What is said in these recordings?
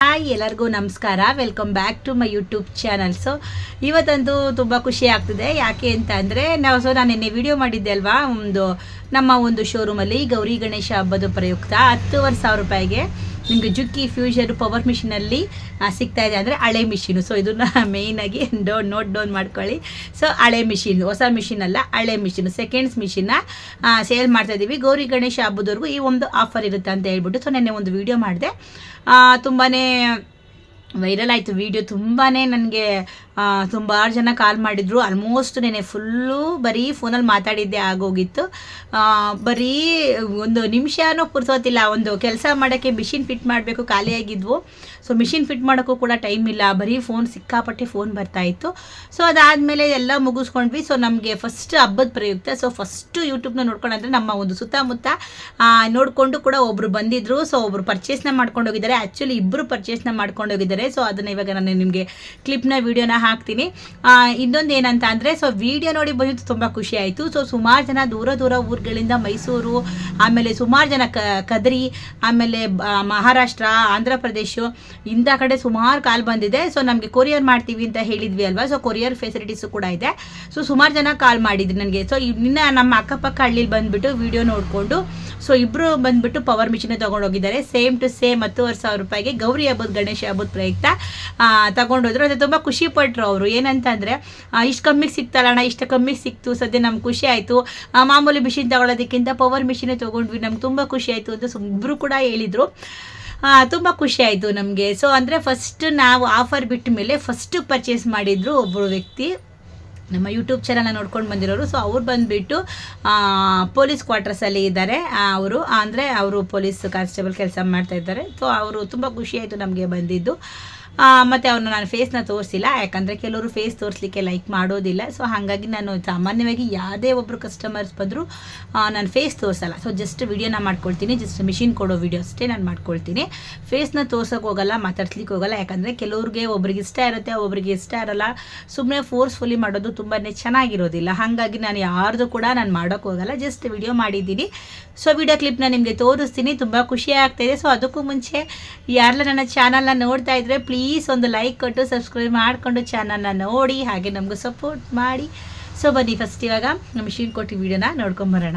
Hi, ಎಲ್ಲರಿಗೂ ನಮಸ್ಕಾರ. Welcome back to my YouTube channel so ಇವತ್ತಂತೂ ತುಂಬ ಖುಷಿ ಆಗ್ತಿದೆ. ಯಾಕೆ ಅಂತ ಅಂದರೆ, ನಾವು ಸೊ, ನಾನು ನಿನ್ನೆ ವಿಡಿಯೋ ಮಾಡಿದ್ದೆ ಅಲ್ವಾ? ಒಂದು ನಮ್ಮ ಒಂದು ಶೋರೂಮಲ್ಲಿ ಗೌರಿ ಗಣೇಶ ಹಬ್ಬದ ಪ್ರಯುಕ್ತ ಹತ್ತುವರೆ ಸಾವಿರ ರೂಪಾಯಿಗೆ. ನಿಮಗೆ ಜುಕ್ಕಿ ಫ್ಯೂಷನ್ ಪವರ್ ಮಿಷಿನಲ್ಲಿ ಸಿಗ್ತಾ ಇದೆ ಅಂದರೆ ಹಳೆ ಮಿಷಿನು ಸೊ ಇದನ್ನ ಮೇಯ್ನಾಗಿ ಡೌನ್ ನೋಟ್ ಡೌನ್ ಮಾಡ್ಕೊಳ್ಳಿ. ಸೊ ಹಳೆ ಮಿಷಿನ್ ಹೊಸ ಮಿಷಿನ್ ಅಲ್ಲ, ಹಳೆ ಮಿಷಿನ್ ಸೆಕೆಂಡ್ಸ್ ಮಿಷಿನ್ನ ಸೇಲ್ ಮಾಡ್ತಾ ಇದ್ದೀವಿ ಗೌರಿ ಗಣೇಶ ಹಬ್ಬದವರೆಗೂ ಈ ಒಂದು ಆಫರ್ ಇರುತ್ತೆ ಅಂತ ಹೇಳ್ಬಿಟ್ಟು ಸೊ ನೆನ್ನೆ ಒಂದು ವಿಡಿಯೋ ಮಾಡಿದೆ. ತುಂಬಾ ವೈರಲ್ ಆಯಿತು ವಿಡಿಯೋ ತುಂಬಾ ನನಗೆ ಸುಮಾರು ಜನ ಕಾಲ್ ಮಾಡಿದರು. ಆಲ್ಮೋಸ್ಟ್ ನೆನೆ ಫುಲ್ಲು ಬರೀ ಫೋನಲ್ಲಿ ಮಾತಾಡಿದ್ದೆ ಆಗೋಗಿತ್ತು. ಬರೀ ಒಂದು ನಿಮಿಷನೂ ಪುರ್ಸೋತಿಲ್ಲ, ಒಂದು ಕೆಲಸ ಮಾಡೋಕ್ಕೆ ಮಿಷಿನ್ ಫಿಟ್ ಮಾಡಬೇಕು, ಖಾಲಿಯಾಗಿದ್ವು. ಸೊ ಮಿಷಿನ್ ಫಿಟ್ ಮಾಡೋಕ್ಕೂ ಕೂಡ ಟೈಮ್ ಇಲ್ಲ. ಬರೀ ಫೋನ್ ಸಿಕ್ಕಾಪಟ್ಟೆ ಫೋನ್ ಬರ್ತಾಯಿತ್ತು ಸೊ ಅದಾದಮೇಲೆ ಎಲ್ಲ ಮುಗಿಸ್ಕೊಂಡ್ವಿ. ಸೊ ನಮಗೆ ಫಸ್ಟ್ ಹಬ್ಬದ ಪ್ರಯುಕ್ತ. ಸೊ ಫಸ್ಟು ಯೂಟ್ಯೂಬ್ನ ನೋಡ್ಕೊಂಡ್ರೆ ನಮ್ಮ ಒಂದು ಸುತ್ತಮುತ್ತ ನೋಡಿಕೊಂಡು ಕೂಡ ಒಬ್ಬರು ಬಂದಿದ್ದರು ಸೊ ಒಬ್ಬರು ಪರ್ಚೇಸ್ನ ಮಾಡ್ಕೊಂಡು ಹೋಗಿದ್ದಾರೆ. ಆ್ಯಕ್ಚುಲಿ ಇಬ್ಬರು ಪರ್ಚೇಸ್ನ ಮಾಡ್ಕೊಂಡು ಹೋಗಿದ್ದಾರೆ. ಸೊ ಅದನ್ನು ಇವಾಗ ನಾನು ನಿಮಗೆ ಕ್ಲಿಪ್ನ ವೀಡಿಯೋನ ಹಾಕ್ತೀನಿ. ಇನ್ನೊಂದು ಏನಂತ ಅಂದರೆ ಸೊ ವಿಡಿಯೋ ನೋಡಿ ಬಂದಿದ್ದು ತುಂಬ ಖುಷಿ ಆಯಿತು. ಸೊ ಸುಮಾರು ಜನ ದೂರ ದೂರ ಊರುಗಳಿಂದ ಮೈಸೂರು, ಆಮೇಲೆ ಸುಮಾರು ಜನ ಕದ್ರಿ, ಆಮೇಲೆ ಮಹಾರಾಷ್ಟ್ರ, ಆಂಧ್ರ ಪ್ರದೇಶ ಇಂಥ ಕಡೆ ಸುಮಾರು ಕಾಲ್ ಬಂದಿದೆ. ಸೊ ನಮಗೆ ಕೊರಿಯರ್ ಮಾಡ್ತೀವಿ ಅಂತ ಹೇಳಿದ್ವಿ ಅಲ್ವಾ? ಸೊ ಕೊರಿಯರ್ ಫೆಸಿಲಿಟೀಸು ಕೂಡ ಇದೆ. ಸೊ ಸುಮಾರು ಜನ ಕಾಲ್ ಮಾಡಿದ್ರು ನನಗೆ. ಸೊ ನಿನ್ನ ನಮ್ಮ ಅಕ್ಕಪಕ್ಕ ಹಳ್ಳಿಲಿ ಬಂದುಬಿಟ್ಟು ವಿಡಿಯೋ ನೋಡಿಕೊಂಡು ಸೊ ಇಬ್ಬರು ಬಂದುಬಿಟ್ಟು ಪವರ್ ಮಿಷಿನ್ ತೊಗೊಂಡೋಗಿದ್ದಾರೆ ಸೇಮ್ ಟು ಸೇಮ್ ಹತ್ತುವರೆ ಸಾವಿರ ರೂಪಾಯಿಗೆ ಗೌರಿ ಹಬ್ಬದ, ಗಣೇಶ ಹಬ್ಬದ ಪ್ರಯುಕ್ತ ತಗೊಂಡೋದ್ರು. ಅದು ತುಂಬ ಖುಷಿ ಪಟ್ಟರು ಅವರು. ಏನಂತಂದರೆ ಇಷ್ಟು ಕಮ್ಮಿಗೆ ಸಿಕ್ತಲ್ಲ ಅಣ್ಣ, ಇಷ್ಟು ಕಮ್ಮಿಗೆ ಸಿಕ್ತು. ಸದ್ಯ ನಮ್ಗೆ ಖುಷಿ ಆಯಿತು. ಮಾಮೂಲಿ ಮಿಷಿನ್ ತಗೊಳ್ಳೋದಕ್ಕಿಂತ ಪವರ್ ಮಿಷಿನೇ ತೊಗೊಂಡ್ವಿ. ನಮ್ಗೆ ತುಂಬ ಖುಷಿ ಆಯಿತು ಅಂತ ಇಬ್ಬರು ಕೂಡ ಹೇಳಿದರು. ತುಂಬ ಖುಷಿ ಆಯಿತು ನಮಗೆ. ಸೊ ಅಂದರೆ ಫಸ್ಟ್ ನಾವು ಆಫರ್ ಬಿಟ್ಟ ಮೇಲೆ ಫಸ್ಟ್ ಪರ್ಚೇಸ್ ಮಾಡಿದ್ರು ಒಬ್ಬರು ವ್ಯಕ್ತಿ. ನಮ್ಮ ಯೂಟ್ಯೂಬ್ ಚಾನಲ್ನ ನೋಡ್ಕೊಂಡು ಬಂದಿರೋರು. ಸೊ ಅವ್ರು ಬಂದುಬಿಟ್ಟು ಪೊಲೀಸ್ ಕ್ವಾರ್ಟರ್ಸಲ್ಲಿ ಇದ್ದಾರೆ. ಅವರು, ಅಂದರೆ ಅವರು ಪೊಲೀಸ್ ಕಾನ್ಸ್ಟೇಬಲ್ ಕೆಲಸ ಮಾಡ್ತಾ ಇದ್ದಾರೆ. ಸೊ ಅವರು ತುಂಬ ಖುಷಿಯಾಯಿತು ನಮಗೆ ಬಂದಿದ್ದು. ಮತ್ತು ಅವ್ರನ್ನ ನಾನು ಫೇಸ್ನ ತೋರಿಸಿಲ್ಲ. ಯಾಕಂದರೆ ಕೆಲವರು ಫೇಸ್ ತೋರಿಸ್ಲಿಕ್ಕೆ ಲೈಕ್ ಮಾಡೋದಿಲ್ಲ. ಸೊ ಹಾಗಾಗಿ ನಾನು ಸಾಮಾನ್ಯವಾಗಿ ಯಾವುದೇ ಒಬ್ಬರು ಕಸ್ಟಮರ್ಸ್ ಬಂದರೂ ನಾನು ಫೇಸ್ ತೋರಿಸಲ್ಲ. ಸೊ ಜಸ್ಟ್ ವೀಡಿಯೋನ ಮಾಡ್ಕೊಳ್ತೀನಿ. ಜಸ್ಟ್ ಮಿಷಿನ್ ಕೊಡೋ ವೀಡಿಯೋ ಅಷ್ಟೇ ನಾನು ಮಾಡ್ಕೊಳ್ತೀನಿ. ಫೇಸ್ನ ತೋರ್ಸೋಕೆ ಹೋಗಲ್ಲ, ಮಾತಾಡ್ಸ್ಲಿಕ್ಕೆ ಹೋಗಲ್ಲ. ಯಾಕಂದರೆ ಕೆಲವ್ರಿಗೆ ಒಬ್ರಿಗೆ ಇಷ್ಟ ಇರುತ್ತೆ, ಒಬ್ರಿಗೆ ಇಷ್ಟ ಇರಲ್ಲ. ಸುಮ್ಮನೆ ಫೋರ್ಸ್ಫುಲಿ ಮಾಡೋದು ತುಂಬಾ ಚೆನ್ನಾಗಿರೋದಿಲ್ಲ. ಹಾಗಾಗಿ ನಾನು ಯಾರ್ದು ಕೂಡ ನಾನು ಮಾಡೋಕ್ಕೆ ಹೋಗಲ್ಲ. ಜಸ್ಟ್ ವಿಡಿಯೋ ಮಾಡಿದ್ದೀನಿ. ಸೊ ವಿಡಿಯೋ ಕ್ಲಿಪ್ನ ನಿಮಗೆ ತೋರಿಸ್ತೀನಿ. ತುಂಬ ಖುಷಿ ಇದೆ. ಸೊ ಅದಕ್ಕೂ ಮುಂಚೆ ಯಾರಲ್ಲ ನನ್ನ ಚಾನಲ್ನ ನೋಡ್ತಾ ಇದ್ದರೆ ಪ್ಲೀಸ್ ಒಂದು ಲೈಕ್ ಕೊಟ್ಟು ಸಬ್ಸ್ಕ್ರೈಬ್ ಮಾಡಿಕೊಂಡು ಚಾನಲ್ನ ನೋಡಿ, ಹಾಗೆ ನಮಗೂ ಸಪೋರ್ಟ್ ಮಾಡಿ. ಸೊ ಬನ್ನಿ ಫಸ್ಟ್ ಇವಾಗ ಮಿಷಿನ್ ಕೊಟ್ಟು ವಿಡಿಯೋನ ನೋಡ್ಕೊಂಬರೋಣ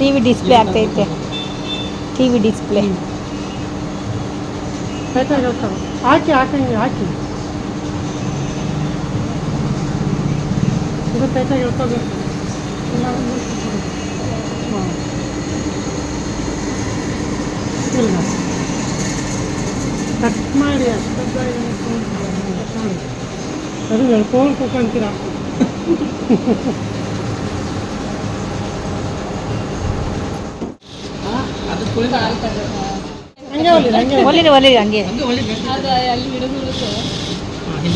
ಟಿ ವಿ ಡಿಸ್ಪ್ಲೇ ಆಗ್ತೈತೆ ಟಿ ವಿ ಡಿಸ್ಪ್ಲೇ ಟೈಟಾಗಿ ಹೇಳ್ತಾರೆ ಹಾಕಿ ಹಾಕಂಗೆ ಹಾಕಿ ಇದು ಟೈಟಾಗಿ ಹೇಳ್ಕೋಬೇಕು ಹಾಂ ಇಲ್ಲ ಕಟ್ ಮಾಡಿ ಅಷ್ಟು ಅದು ಹೇಳ್ಕೊಂಡು ಕೂತ್ಕೊಂತೀರ ಹಂಗೆ ಹಂಗೆ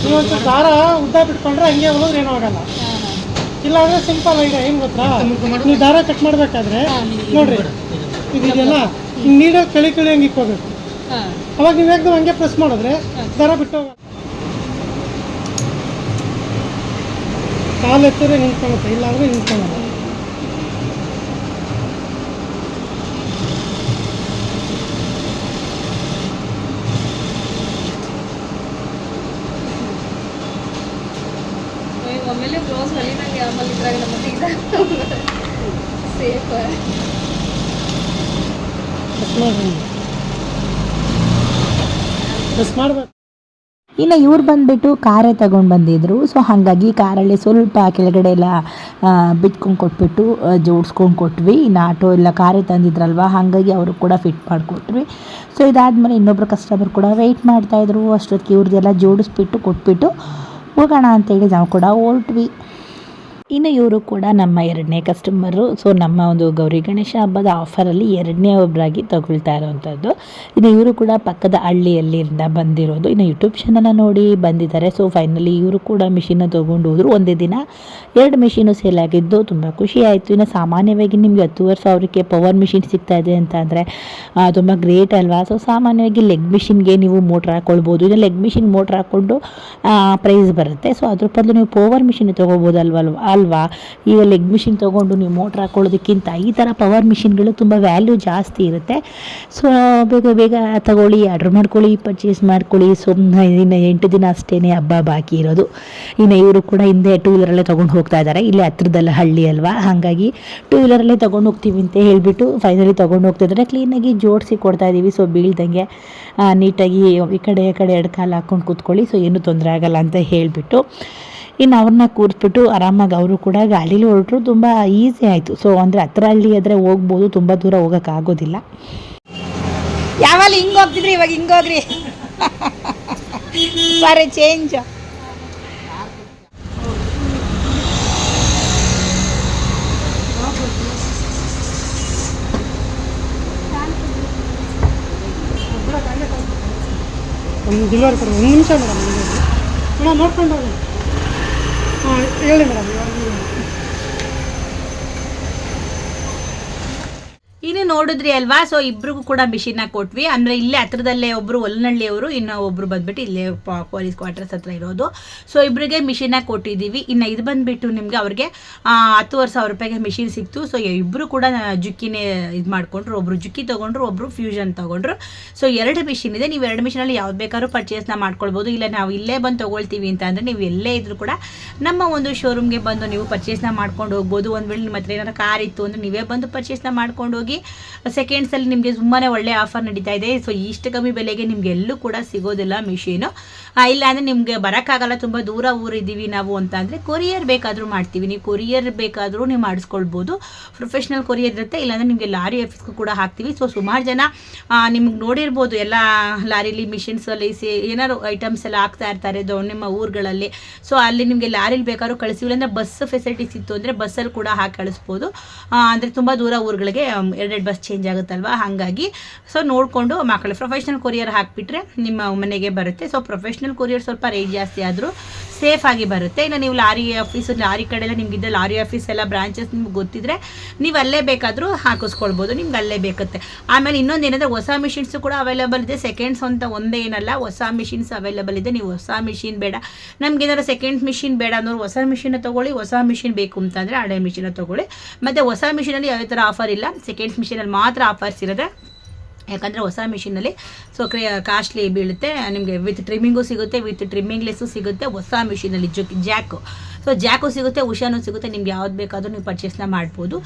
ಇವತ್ತು ದಾರ ಉದ್ದ ಬಿಟ್ಕೊಂಡ್ರೆ ಹಂಗೆ ಹೊಲಿದ್ರೆ ಏನೂ ಆಗಲ್ಲ. ಇಲ್ಲ ಅಂದ್ರೆ ಸಿಂಪಲ್ ಆಗಿದೆ ಏನು ಗೊತ್ತಾ? ನೀವು ದಾರ ಕಟ್ ಮಾಡ್ಬೇಕಾದ್ರೆ ನೋಡ್ರಿ ಇದೆಯಲ್ಲ? ಹಿಂಗೆ ನೀಡ ಕಳಿ ಕಳಿ ಹಂಗೆ ಇಕ್ಕೋಬೇಕು. ಅವಾಗ ನೀವು ಯಾಕೆ ಹಂಗೆ ಪ್ರೆಸ್ ಮಾಡಿದ್ರೆ ದಾರ ಬಿಟ್ಟು ಕಾಲು ಎತ್ತಿದ್ರೆ ನಿಂತ್ಕೊಳತ್ತೆ ಇಲ್ಲ ಅಂದ್ರೆ ನಿಂತ್ಕೊಳ್ಳಲ್ಲ. ಹೊಲಿದಂಗೆ ಆಮೇಲೆ ಇದ್ರಾಗ ಪ್ರೆಸ್ ಮಾಡ್ಬೇಕು ಇನ್ನು ಇವ್ರು ಬಂದುಬಿಟ್ಟು ಕಾರೇ ತಗೊಂಡು ಬಂದಿದ್ರು. ಸೊ ಹಾಗಾಗಿ ಕಾರಲ್ಲಿ ಸ್ವಲ್ಪ ಕೆಳಗಡೆ ಎಲ್ಲ ಬಿಟ್ಕೊಂಡು ಕೊಟ್ಬಿಟ್ಟು ಜೋಡಿಸ್ಕೊಂಡು ಕೊಟ್ವಿ. ಇನ್ನು ಆಟೋ ಎಲ್ಲ ಕಾರೇ ತಂದಿದ್ರಲ್ವ? ಹಾಗಾಗಿ ಅವರು ಕೂಡ ಫಿಟ್ ಮಾಡಿಕೊಟ್ವಿ. ಸೊ ಇದಾದಮೇಲೆ ಇನ್ನೊಬ್ಬರು ಕಸ್ಟಮರ್ ಕೂಡ ವೆಯ್ಟ್ ಮಾಡ್ತಾಯಿದ್ರು ಅಷ್ಟೊತ್ತಿಗೆ ಇವ್ರದ್ದೆಲ್ಲ ಜೋಡಿಸ್ಬಿಟ್ಟು ಕೊಟ್ಬಿಟ್ಟು ಹೋಗೋಣ ಅಂತೇಳಿ ನಾವು ಕೂಡ ಹೊರಟ್ವಿ. ಇನ್ನು ಇವರು ಕೂಡ ನಮ್ಮ ಎರಡನೇ ಕಸ್ಟಮರು ಸೊ ನಮ್ಮ ಒಂದು ಗೌರಿ ಗಣೇಶ ಹಬ್ಬದ ಆಫರಲ್ಲಿ ಎರಡನೇ ಒಬ್ಬರಾಗಿ ತಗೊಳ್ತಾ ಇರೋವಂಥದ್ದು ಇನ್ನು ಇವರು ಕೂಡ ಪಕ್ಕದ ಹಳ್ಳಿಯಲ್ಲಿಂದ ಬಂದಿರೋದು. ಇನ್ನು ಯೂಟ್ಯೂಬ್ ಚಾನಲ್ನ ನೋಡಿ ಬಂದಿದ್ದಾರೆ. ಸೊ ಫೈನಲಿ ಇವರು ಕೂಡ ಮಿಷಿನ್ನ ತೊಗೊಂಡು ಹೋದರು. ಒಂದೇ ದಿನ ಎರಡು ಮಿಷಿನು ಸೇಲ್ ಆಗಿದ್ದು ತುಂಬ ಖುಷಿ ಆಯಿತು. ಇನ್ನು ಸಾಮಾನ್ಯವಾಗಿ ನಿಮಗೆ ಹತ್ತುವರೆ ಸಾವಿರಕ್ಕೆ ಪವರ್ ಮಿಷಿನ್ ಸಿಗ್ತಾ ಇದೆ ಅಂತ ಅಂದರೆ ತುಂಬ ಗ್ರೇಟ್ ಅಲ್ವಾ? ಸೊ ಸಾಮಾನ್ಯವಾಗಿ ಲೆಗ್ ಮಿಷಿನ್ಗೆ ನೀವು ಮೋಟ್ರ್ ಹಾಕ್ಕೊಳ್ಬೋದು ಇನ್ನು ಲೆಗ್ ಮಿಷಿನ್ ಮೋಟ್ರ್ ಹಾಕ್ಕೊಂಡು ಪ್ರೈಸ್ ಬರುತ್ತೆ. ಸೊ ಅದ್ರ ಬದಲು ನೀವು ಪವರ್ ಮಿಷಿನ್ ತೊಗೋಬೋದಲ್ವ ಅಲ್ವಾ? ಈಗ ಲೆಗ್ ಮಿಷಿನ್ ತೊಗೊಂಡು ನೀವು ಮೋಟ್ರ್ ಹಾಕ್ಕೊಳ್ಳೋದಕ್ಕಿಂತ ಈ ಥರ ಪವರ್ ಮಿಷಿನ್ಗಳು ತುಂಬ ವ್ಯಾಲ್ಯೂ ಜಾಸ್ತಿ ಇರುತ್ತೆ. ಸೊ ಬೇಗ ಬೇಗ ತಗೊಳ್ಳಿ ಆರ್ಡ್ರ್ ಮಾಡ್ಕೊಳ್ಳಿ ಪರ್ಚೇಸ್ ಮಾಡ್ಕೊಳ್ಳಿ. ಸೊ ಇನ್ನು ಎಂಟು ದಿನ ಅಷ್ಟೇ ಹಬ್ಬ ಬಾಕಿ ಇರೋದು. ಇನ್ನು ಇವರು ಕೂಡ ಹಿಂದೆ ಟೂ ವೀಲರಲ್ಲೇ ತೊಗೊಂಡು ಹೋಗ್ತಾ ಇದ್ದಾರೆ. ಇಲ್ಲಿ ಹತ್ರದಲ್ಲ ಹಳ್ಳಿ ಅಲ್ವಾ? ಹಾಗಾಗಿ ಟೂ ವೀಲರಲ್ಲೇ ತೊಗೊಂಡು ಹೋಗ್ತೀವಿ ಅಂತ ಹೇಳಿಬಿಟ್ಟು ಫೈನಲಿ ತೊಗೊಂಡು ಹೋಗ್ತಿದ್ದಾರೆ ಕ್ಲೀನಾಗಿ ಜೋಡಿಸಿ ಕೊಡ್ತಾ ಇದ್ದೀವಿ ಸೊ ಬೀಳ್ದಂಗೆ ನೀಟಾಗಿ ಈ ಕಡೆ ಈ ಕಡೆ ಎರಡು ಕಾಲು ಹಾಕ್ಕೊಂಡು ಕೂತ್ಕೊಳ್ಳಿ. ಸೊ ಏನೂ ತೊಂದರೆ ಆಗಲ್ಲ ಅಂತ ಹೇಳಿಬಿಟ್ಟು. ಇನ್ನು ಅವ್ರನ್ನ ಕೂರಿಸ್ಬಿಟ್ಟು ಆರಾಮಾಗಿ ಅವರು ಕೂಡ ಗಾಡೀಲಿ ಹೊರಟರು ತುಂಬ ಈಸಿ ಆಯಿತು. ಸೊ ಅಂದರೆ ಹತ್ರ ಹಳ್ಳಿ ಆದರೆ ಹೋಗ್ಬೋದು ತುಂಬ ದೂರ ಹೋಗೋಕ್ಕಾಗೋದಿಲ್ಲ ಯಾವಾಗ ಹಿಂಗೆ ಹೋಗ್ತಿದ್ರಿ ಇವಾಗ ಹಿಂಗೆ ಹೋಗ್ರಿ ಸಾರಿ ಚೇಂಜ್ ಒಂದು ಡಿಲ್ವರ್ ಕೊಡಿ ಒಂದು ನಿಮಿಷ ಮೇಡಮ್ ಮೇಡಮ್ ನೋಡ್ಕೊಂಡು ಹೋಗಿ ಹಾಂ ಹೇಳಿ ಮೇಡಮ್ ಇನ್ನು ನೋಡಿದ್ರಿ ಅಲ್ವಾ? ಸೊ ಇಬ್ರಿಗೂ ಕೂಡ ಮಿಷಿನ್ನ ಕೊಟ್ವಿ. ಅಂದ್ರೆ ಇಲ್ಲೇ ಹತ್ರದಲ್ಲೇ ಒಬ್ರು ಒಲ್ನಹಳ್ಳಿಯವರು ಇನ್ನು ಒಬ್ರು ಬಂದ್ಬಿಟ್ಟು ಇಲ್ಲೇ ಪೊಲೀಸ್ ಕ್ವಾರ್ಟರ್ಸ್ ಹತ್ರ ಇರೋದು. ಸೊ ಇಬ್ಬರಿಗೆ ಮಿಷಿನ್ನ ಕೊಟ್ಟಿದ್ದೀವಿ. ಇನ್ನು ಇದು ಬಂದ್ಬಿಟ್ಟು ನಿಮಗೆ ಅವ್ರಿಗೆ ಹತ್ತುವರೆ ಸಾವಿರ ರೂಪಾಯಿಗೆ ಮಿಷಿನ್ ಸಿಕ್ತು. ಸೊ ಇಬ್ರು ಕೂಡ ಜುಕ್ಕಿನೇ ಇದು ಮಾಡ್ಕೊಂಡ್ರು. ಒಬ್ರು ಜುಕ್ಕಿ ತಗೊಂಡ್ರು, ಒಬ್ರು ಫ್ಯೂಷನ್ ತಗೊಂಡ್ರು. ಸೊ ಎರಡು ಮಿಷಿನ್ ಇದೆ. ನೀವು ಎರಡು ಮಿಷಿನಲ್ಲಿ ಯಾವ್ದು ಬೇಕಾದ್ರೂ ಪರ್ಚೇಸ್ನ ಮಾಡ್ಕೊಳ್ಬೋದು. ಇಲ್ಲ ನಾವು ಇಲ್ಲೇ ಬಂದು ತಗೊಳ್ತೀವಿ ಅಂತ ಅಂದ್ರೆ ನೀವು ಎಲ್ಲೇ ಇದ್ರೂ ಕೂಡ ನಮ್ಮ ಒಂದು ಶೋರೂಮ್ಗೆ ಬಂದು ನೀವು ಪರ್ಚೇಸ್ನ ಮಾಡ್ಕೊಂಡು ಹೋಗ್ಬೋದು. ಒಂದು ವೇಳೆ ನಿಮ್ಮ ಹತ್ರ ಏನಾದ್ರು ಕಾರ್ ಇತ್ತು ಅಂದರೆ ನೀವೇ ಬಂದು ಪರ್ಚೇಸ್ನ ಮಾಡ್ಕೊಂಡು ಹೋಗಿ ಸೆಕೆಂಡ್ಸಲ್ಲಿ ನಿಮಗೆ ತುಂಬಾ ಒಳ್ಳೆ ಆಫರ್ ನಡೀತಾ ಇದೆ. ಸೊ ಇಷ್ಟು ಕಮ್ಮಿ ಬೆಲೆಗೆ ನಿಮ್ಗೆ ಎಲ್ಲೂ ಕೂಡ ಸಿಗೋದಿಲ್ಲ ಮಿಷಿನು ಇಲ್ಲ ಅಂದರೆ ನಿಮಗೆ ಬರೋಕ್ಕಾಗಲ್ಲ, ತುಂಬ ದೂರ ಊರಿದ್ದೀವಿ ನಾವು ಅಂತ ಅಂದರೆ ಕೊರಿಯರ್ ಬೇಕಾದರೂ ಮಾಡ್ತೀವಿ. ನೀವು ಕೊರಿಯರ್ ಬೇಕಾದರೂ ನೀವು ಮಾಡಿಸ್ಕೊಳ್ಬೋದು. ಪ್ರೊಫೆಷ್ನಲ್ ಕೊರಿಯರ್ ಇರುತ್ತೆ, ಇಲ್ಲಾಂದರೆ ನಿಮಗೆ ಲಾರಿ ಆಫೀಸ್ಗೂ ಕೂಡ ಹಾಕ್ತೀವಿ. ಸೊ ಸುಮಾರು ಜನ ನಿಮ್ಗೆ ನೋಡಿರ್ಬೋದು ಎಲ್ಲ ಲಾರಿಲಿ ಮಿಷಿನ್ಸಲ್ಲಿ ಸೇ ಏನಾದ್ರು ಐಟಮ್ಸ್ ಎಲ್ಲ ಹಾಕ್ತಾ ಇರ್ತಾರೆ ದೊ, ನಿಮ್ಮ ಊರುಗಳಲ್ಲಿ. ಸೊ ಅಲ್ಲಿ ನಿಮಗೆ ಲಾರಿಲಿ ಬೇಕಾದ್ರೂ ಕಳಿಸಿಲ್ಲ ಅಂದರೆ ಬಸ್ ಫೆಸಿಲಿಟೀಸ್ ಇತ್ತು ಅಂದರೆ ಬಸ್ಸಲ್ಲಿ ಕೂಡ ಹಾಕಿ ಕಳಿಸ್ಬೋದು. ಅಂದರೆ ತುಂಬ ದೂರ ಊರುಗಳಿಗೆ ಎರಡೆರಡು ಬಸ್ ಚೇಂಜ್ ಆಗುತ್ತಲ್ವ? ಹಾಗಾಗಿ ಸೊ ನೋಡಿಕೊಂಡು ಮಕ್ಕಳು ಪ್ರೊಫೆಷ್ನಲ್ ಕೊರಿಯರ್ ಹಾಕಿಬಿಟ್ರೆ ನಿಮ್ಮ ಮನೆಗೆ ಬರುತ್ತೆ. ಸೊ ಪ್ರೊಫೆಷ್ನಲ್ ಕೊರಿಯರ್ ಸ್ವಲ್ಪ ರೇಟ್ ಜಾಸ್ತಿ ಆದರೂ ಸೇಫ್ ಆಗಿ ಬರುತ್ತೆ. ಇನ್ನು ನೀವು ಲಾರಿ ಆಫೀಸ್ ಲಾರಿ ಕಡೆ ಎಲ್ಲ ನಿಮಗಿದ್ದ ಲಾರಿ ಆಫೀಸ್ ಎಲ್ಲ ಬ್ರಾಂಚಸ್ ನಿಮ್ಗೆ ಗೊತ್ತಿದ್ರೆ ನೀವು ಅಲ್ಲೇ ಬೇಕಾದರೂ ಹಾಕಿಸ್ಕೊಳ್ಬೋದು, ನಿಮ್ಗೆ ಅಲ್ಲೇ ಬೇಕತ್ತೆ. ಆಮೇಲೆ ಇನ್ನೊಂದು ಏನಂದರೆ ಹೊಸ ಮಿಷಿನ್ಸು ಕೂಡ ಅವೈಲೇಬಲ್ ಇದೆ. ಸೆಕೆಂಡ್ಸ್ ಅಂತ ಒಂದೇ ಏನಲ್ಲ, ಹೊಸ ಮಿಷಿನ್ಸ್ ಅವೈಲೇಬಲ್ ಇದೆ. ನೀವು ಹೊಸ ಮಿಷಿನ್ ಬೇಡ. ನಮ್ಗೆ ಏನಾದ್ರು ಸೆಕೆಂಡ್ ಮಿಷಿನ್ ಬೇಡ ಅನ್ನೋರು ಹೊಸ ಮಿಷಿನ್ ತೊಗೊಳ್ಳಿ, ಹೊಸ ಮಿಷಿನ್ ಬೇಕು ಅಂತಂದರೆ ಹಳೆ ಮಿಷಿನ ತೊಗೊಳ್ಳಿ. ಮತ್ತು ಹೊಸ ಮಿಷಿನಲ್ಲಿ ಯಾವ ಥರ ಆಫರ್ ಇಲ್ಲ ಸೆಕೆಂಡ್ಸ್ ಮಿಷಿನಲ್ಲಿ ಮಾತ್ರ ಆಫರ್ಸ್ ಇರೋದೆ ಯಾಕಂದರೆ ಹೊಸ ಮಿಷಿನಲ್ಲಿ. ಸೊ ಕಾಸ್ಟ್ಲಿ ಬೀಳುತ್ತೆ, ನಿಮಗೆ ವಿತ್ ಟ್ರಿಮ್ಮಿಂಗು ಸಿಗುತ್ತೆ ವಿತ್ ಟ್ರಿಮ್ಮಿಂಗ್ಲೆಸ್ಸು ಸಿಗುತ್ತೆ, ಹೊಸ ಮಿಷಿನಲ್ಲಿ ಜು ಜ್ಯಾಕು ಸೊ ಜ್ಯಾಕು ಸಿಗುತ್ತೆ, ಉಷಾನು ಸಿಗುತ್ತೆ, ನಿಮ್ಗೆ ಯಾವ್ದು ಬೇಕಾದರೂ ನೀವು ಪರ್ಚೇಸ್ನ ಮಾಡ್ಬೋದು.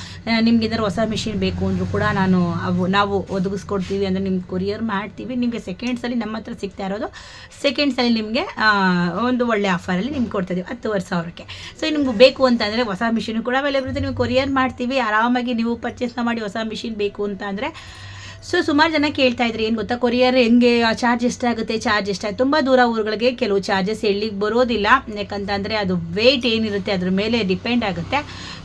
ನಿಮ್ಗೆ ಏನಾದ್ರು ಹೊಸ ಮಿಷಿನ್ ಬೇಕು ಅಂದರೂ ಕೂಡ ನಾನು ಅವು, ನಾವು ಒದಗಿಸ್ಕೊಡ್ತೀವಿ ಅಂದರೆ ನಿಮ್ಗೆ ಕೊರಿಯರ್ ಮಾಡ್ತೀವಿ. ನಿಮಗೆ ಸೆಕೆಂಡ್ಸಲ್ಲಿ ನಮ್ಮ ಹತ್ರ ಸಿಗ್ತಾ ಇರೋದು ಸೆಕೆಂಡ್ಸಲ್ಲಿ ನಿಮಗೆ ಒಂದು ಒಳ್ಳೆ ಆಫರಲ್ಲಿ ನಿಮ್ಗೆ ಕೊಡ್ತಾ ಇದೀವಿ ಹತ್ತುವರೆ ಸಾವಿರಕ್ಕೆ. ಸೊ ನಿಮ್ಗೆ ಬೇಕು ಅಂತಂದರೆ ಹೊಸ ಮಿಷಿನ್ ಕೂಡ ಅವೈಲೇಬಲ್ ಇರುತ್ತೆ. ನೀವು ಕೊರಿಯರ್ ಮಾಡ್ತೀವಿ, ಆರಾಮಾಗಿ ನೀವು ಪರ್ಚೇಸ್ನ ಮಾಡಿ ಹೊಸ ಮಿಷಿನ್ ಬೇಕು ಅಂತ ಅಂದರೆ ಸೊ ಸುಮಾರು ಜನ ಕೇಳ್ತಾ ಇದ್ರಿ, ಏನು ಗೊತ್ತಾ? ಕೊರಿಯರ್ ಹೆಂಗೆ ಚಾರ್ಜ್ ಎಷ್ಟಾಗುತ್ತೆ ಚಾರ್ಜ್ ಎಷ್ಟಾಗುತ್ತೆ? ತುಂಬ ದೂರ ಊರುಗಳಿಗೆ ಕೆಲವು ಚಾರ್ಜಸ್ ಎಲ್ಲಿಗೆ ಬರೋದಿಲ್ಲ. ಯಾಕಂತಂದರೆ ಅದು ವೆಯ್ಟ್ ಏನಿರುತ್ತೆ, ಅದ್ರ ಮೇಲೆ ಡಿಪೆಂಡ್ ಆಗುತ್ತೆ.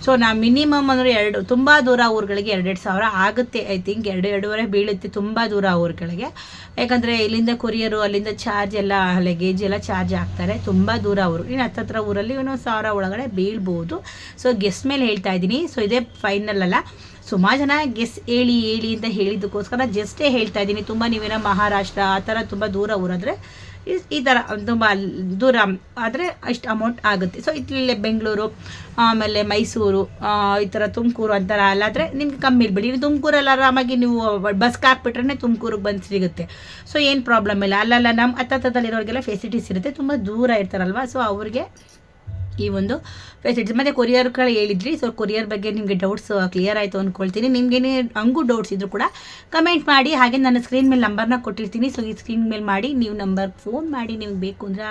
ಸೊ ನಾ ಮಿನಿಮಮ್ ಅಂದರೆ ಎರಡು, ತುಂಬ ದೂರ ಊರುಗಳಿಗೆ ಎರಡೆರಡು ಸಾವಿರ ಆಗುತ್ತೆ. ಐ ಥಿಂಕ್ ಎರಡು, ಎರಡೂವರೆ ಬೀಳುತ್ತೆ ತುಂಬ ದೂರ ಊರುಗಳಿಗೆ. ಯಾಕಂದರೆ ಇಲ್ಲಿಂದ ಕೊರಿಯರು ಅಲ್ಲಿಂದ ಚಾರ್ಜ್ ಎಲ್ಲ ಲಗೇಜ್ ಎಲ್ಲ ಚಾರ್ಜ್ ಆಗ್ತಾರೆ ತುಂಬ ದೂರ ಊರು. ಇನ್ನು ಹತ್ತತ್ರ ಊರಲ್ಲಿ ಒಂದು ಸಾವಿರ ಒಳಗಡೆ ಬೀಳ್ಬೋದು. ಸೊ ಗೆಸ್ಟ್ ಮೇಲೆ ಹೇಳ್ತಾ ಇದ್ದೀನಿ. ಸೊ ಇದೇ ಫೈನಲ್ ಅಲ್ಲ. ಸುಮಾರು ಜನ ಗೆಸ್ ಹೇಳಿ ಹೇಳಿ ಅಂತ ಹೇಳಿದ್ದಕ್ಕೋಸ್ಕರ ಜಸ್ಟೇ ಹೇಳ್ತಾ ಇದ್ದೀನಿ. ತುಂಬ ನೀವೇನೋ ಮಹಾರಾಷ್ಟ್ರ, ಆ ಥರ ತುಂಬ ದೂರ ಊರಾದರೆ ಈ- ಥರ, ತುಂಬ ದೂರ, ಆದರೆ ಅಷ್ಟು ಅಮೌಂಟ್ ಆಗುತ್ತೆ. ಸೊ ಇಲ್ಲೇ ಬೆಂಗಳೂರು, ಆಮೇಲೆ ಮೈಸೂರು ಈ ಥರ ತುಮಕೂರು ಅಂತಾರ ಅಲ್ಲಾದರೆ ನಿಮ್ಗೆ ಕಮ್ಮಿ ಇರ್ಬೇಡಿ ಬಿಡಿ ತುಮಕೂರಲ್ಲಿ ಆರಾಮಾಗಿ ನೀವು ಬಸ್ಗೆ ಹಾಕ್ಬಿಟ್ರೆ ತುಮಕೂರಿಗೆ ಬಂದು ಸಿಗುತ್ತೆ. ಸೊ ಏನು ಪ್ರಾಬ್ಲಮ್ ಇಲ್ಲ. ಅಲ್ಲಲ್ಲ ನಮ್ಮ ಹತ್ತತ್ತದಲ್ಲಿರೋರಿಗೆಲ್ಲ ಫೆಸಿಲಿಟೀಸ್ ಇರುತ್ತೆ. ತುಂಬ ದೂರ ಇರ್ತಾರಲ್ವ? ಸೊ ಅವ್ರಿಗೆ ಈ ಒಂದು ಫೆಸಿಲಿಟೀಸ್ ಮತ್ತು ಕೊರಿಯರ್ಗಳು ಹೇಳಿದ್ರಿ ಸೊ ಕೊರಿಯರ್ ಬಗ್ಗೆ ನಿಮಗೆ ಡೌಟ್ಸ್ ಕ್ಲಿಯರ್ ಆಯಿತು ಅಂದ್ಕೊಳ್ತೀನಿ ನಿಮಗೇನೇ ಹಂಗೂ ಡೌಟ್ಸ್ ಇದ್ದರೂ ಕೂಡ ಕಮೆಂಟ್ ಮಾಡಿ, ಹಾಗೆ ನನ್ನ ಸ್ಕ್ರೀನ್ ಮೇಲೆ ನಂಬರ್ನ ಕೊಟ್ಟಿರ್ತೀನಿ. ಸೊ ಈ ಸ್ಕ್ರೀನ್ ಮೇಲೆ ಮಾಡಿ, ನೀವು ನಂಬರ್ ಫೋನ್ ಮಾಡಿ, ನಿಮ್ಗೆ ಬೇಕು ಅಂದರೆ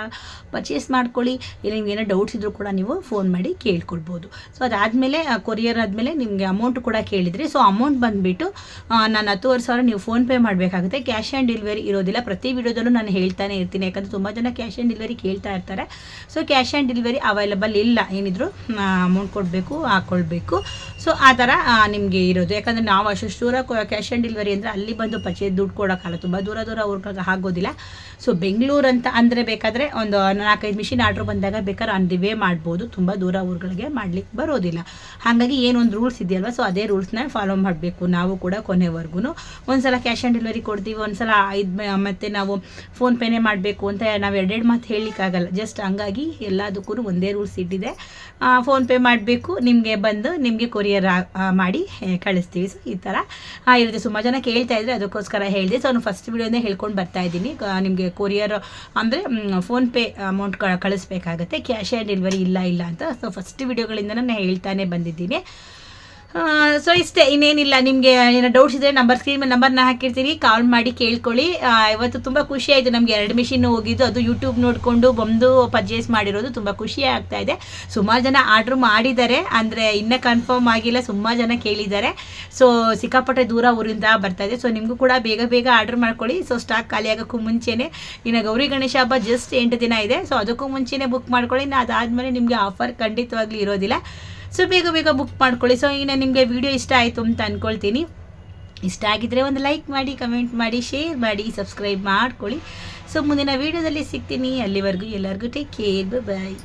ಪರ್ಚೇಸ್ ಮಾಡ್ಕೊಳ್ಳಿ. ಇಲ್ಲ ನಿಮ್ಗೆ ಏನೋ ಡೌಟ್ಸ್ ಇದ್ದರೂ ಕೂಡ ನೀವು ಫೋನ್ ಮಾಡಿ ಕೇಳ್ಕೊಳ್ಬೋದು. ಸೊ ಅದಾದಮೇಲೆ ಕೊರಿಯರ್ ಆದಮೇಲೆ ನಿಮಗೆ ಅಮೌಂಟ್ ಕೂಡ ಕೇಳಿದ್ರಿ ಸೊ ಅಮೌಂಟ್ ಬಂದುಬಿಟ್ಟು ನಾನು ಹತ್ತುವರೆ ಸಾವಿರ ನೀವು ಫೋನ್ಪೇ ಮಾಡಬೇಕಾಗುತ್ತೆ. ಕ್ಯಾಶ್ ಆ್ಯಂಡ್ ಡೆಲಿವರಿ ಇರೋದಿಲ್ಲ. ಪ್ರತಿ ವಿಡಿಯೋದಲ್ಲೂ ನಾನು ಹೇಳ್ತಾನೆ ಇರ್ತೀನಿ. ಯಾಕಂದರೆ ತುಂಬ ಜನ ಕ್ಯಾಶ್ ಆ್ಯಂಡ್ ಡೆಲಿವರಿ ಕೇಳ್ತಾ ಇರ್ತಾರೆ. So cash and delivery available ಇಲ್ಲ. ಏನಿದ್ರು ಅಮೌಂಟ್ ಕೊಡಬೇಕು ಹಾಕ್ಕೊಳ್ಬೇಕು ಸೊ ಆ ಥರ ನಿಮಗೆ ಇರೋದು. ಯಾಕಂದರೆ ನಾವು ಅಷ್ಟು ದೂರ ಕ್ಯಾಶ್ ಆನ್ ಡೆಲಿವರಿ ಅಂದರೆ ಅಲ್ಲಿ ಬಂದು ಪರ್ಚೇಸ್ ದುಡ್ಡು ಕೊಡೋಕ್ಕಾಗಲ್ಲ. ತುಂಬ ದೂರ ದೂರ ಊರ್ಗಳಿಗೆ ಆಗೋದಿಲ್ಲ. ಸೊ ಬೆಂಗಳೂರು ಅಂತ ಅಂದರೆ ಬೇಕಾದರೆ ಒಂದು ನಾಲ್ಕೈದು ಮಿಷಿನ್ ಆರ್ಡ್ರ್ ಬಂದಾಗ ಬೇಕಾದ್ರೆ ಆನ್ ದಿ ವೇ ಮಾಡ್ಬೋದು. ತುಂಬ ದೂರ ಊರುಗಳಿಗೆ ಮಾಡಲಿಕ್ಕೆ ಬರೋದಿಲ್ಲ. ಹಾಗಾಗಿ ಏನೊಂದು ರೂಲ್ಸ್ ಇದೆಯಲ್ವ ಸೊ ಅದೇ ರೂಲ್ಸ್ನ ಫಾಲೋ ಮಾಡಬೇಕು ನಾವು ಕೂಡ ಕೊನೆವರೆಗೂ ಒಂದ್ಸಲ ಕ್ಯಾಶ್ ಆನ್ ಡೆಲಿವರಿ ಕೊಡ್ತೀವಿ, ಒಂದ್ಸಲ ಇದು ಮತ್ತು ನಾವು ಫೋನ್ಪೇನೇ ಮಾಡಬೇಕು ಅಂತ ನಾವು ಎರಡೆರಡು ಮಾತು ಹೇಳಲಿಕ್ಕಾಗಲ್ಲ. ಜಸ್ಟ್ ಹಂಗಾಗಿ ಎಲ್ಲದಕ್ಕೂ ಒಂದೇ ರೂಲ್ಸ್ ಇಟ್ಟಿದೆ. ಫೋನ್ಪೇ ಮಾಡಬೇಕು. ನಿಮಗೆ ಬಂದು ನಿಮಗೆ ಕೊರಿಯರ್ ಮಾಡಿ ಕಳಿಸ್ತೀವಿ. ಸೊ ಈ ಥರ ಇರುತ್ತೆ ಸುಮಾರು ಜನ ಕೇಳ್ತಾ ಇದ್ರೆ ಅದಕ್ಕೋಸ್ಕರ ಹೇಳಿದೆ. ಸೊ ನಾನು ಫಸ್ಟ್ ವಿಡಿಯೋನೇ ಹೇಳ್ಕೊಂಡು ಬರ್ತಾ ಇದ್ದೀನಿ. ನಿಮಗೆ ಕೊರಿಯರ್ ಅಂದರೆ ಫೋನ್ಪೇ ಅಮೌಂಟ್ ಕಳಿಸ್ಬೇಕಾಗುತ್ತೆ. ಕ್ಯಾಶ್ ಆ್ಯಂಡ್ ಡೆಲಿವರಿ ಇಲ್ಲ ಇಲ್ಲ ಅಂತ. ಸೊ ಫಸ್ಟ್ ವೀಡಿಯೋಗಳಿಂದ ನಾನು ಹೇಳ್ತಾನೆ ಬಂದಿದ್ದೀನಿ. ಸೊ ಇಷ್ಟೇ, ಇನ್ನೇನಿಲ್ಲ, ನಿಮಗೆ ಏನೋ ಡೌಟ್ಸ್ ಇದ್ದರೆ ನಂಬರ್ ಸ್ಕ್ರೀನ್ ನಂಬರ್ನ ಹಾಕಿರ್ತೀನಿ ಕಾಲ್ ಮಾಡಿ ಕೇಳ್ಕೊಳ್ಳಿ. ಇವತ್ತು ತುಂಬ ಖುಷಿ ಆಯಿತು ನಮಗೆ ಎರಡು ಮಿಷಿನ್ ಹೋಗಿದ್ದು, ಅದು ಯೂಟ್ಯೂಬ್ ನೋಡಿಕೊಂಡು ಬಂದು ಪರ್ಚೇಸ್ ಮಾಡಿರೋದು ತುಂಬ ಖುಷಿ ಆಗ್ತಾ ಇದೆ. ಸುಮಾರು ಜನ ಆರ್ಡ್ರ್ ಮಾಡಿದ್ದಾರೆ, ಅಂದರೆ ಇನ್ನೂ ಕನ್ಫರ್ಮ್ ಆಗಿಲ್ಲ, ಸುಮಾರು ಜನ ಕೇಳಿದ್ದಾರೆ. ಸೊ ಸಿಕ್ಕಾಪಟ್ಟೆ ದೂರ ಊರಿಂದ ಬರ್ತಾ ಇದೆ. ಸೊ ನಿಮಗೂ ಕೂಡ ಬೇಗ ಬೇಗ ಆರ್ಡ್ರ್ ಮಾಡ್ಕೊಳ್ಳಿ. ಸೊ ಸ್ಟಾಕ್ ಖಾಲಿ ಆಗೋಕ್ಕೂ ಮುಂಚೆನೇ, ಇನ್ನು ಗೌರಿ ಗಣೇಶ ಹಬ್ಬ ಜಸ್ಟ್ ಎಂಟು ದಿನ ಇದೆ. ಸೊ ಅದಕ್ಕೂ ಮುಂಚೆನೇ ಬುಕ್ ಮಾಡ್ಕೊಳ್ಳಿ. ಇನ್ನು ಅದಾದಮೇಲೆ ನಿಮಗೆ ಆಫರ್ ಖಂಡಿತವಾಗ್ಲೂ ಇರೋದಿಲ್ಲ. ಸೊ ಬೇಗ ಬೇಗ ಬುಕ್ ಮಾಡ್ಕೊಳ್ಳಿ. ಸೊ ಈಗ ನಿಮಗೆ ವಿಡಿಯೋ ಇಷ್ಟ ಆಯಿತು ಅಂತ ಅಂದ್ಕೊಳ್ತೀನಿ ಇಷ್ಟ ಆಗಿದ್ದರೆ ಒಂದು ಲೈಕ್ ಮಾಡಿ ಕಮೆಂಟ್ ಮಾಡಿ ಶೇರ್ ಮಾಡಿ ಸಬ್ಸ್ಕ್ರೈಬ್ ಮಾಡ್ಕೊಳ್ಳಿ. ಸೊ ಮುಂದಿನ ವೀಡಿಯೋದಲ್ಲಿ ಸಿಗ್ತೀನಿ. ಅಲ್ಲಿವರೆಗೂ ಎಲ್ಲರಿಗೂ ಟೇಕ್ ಕೇರ್ ಬಾಯ್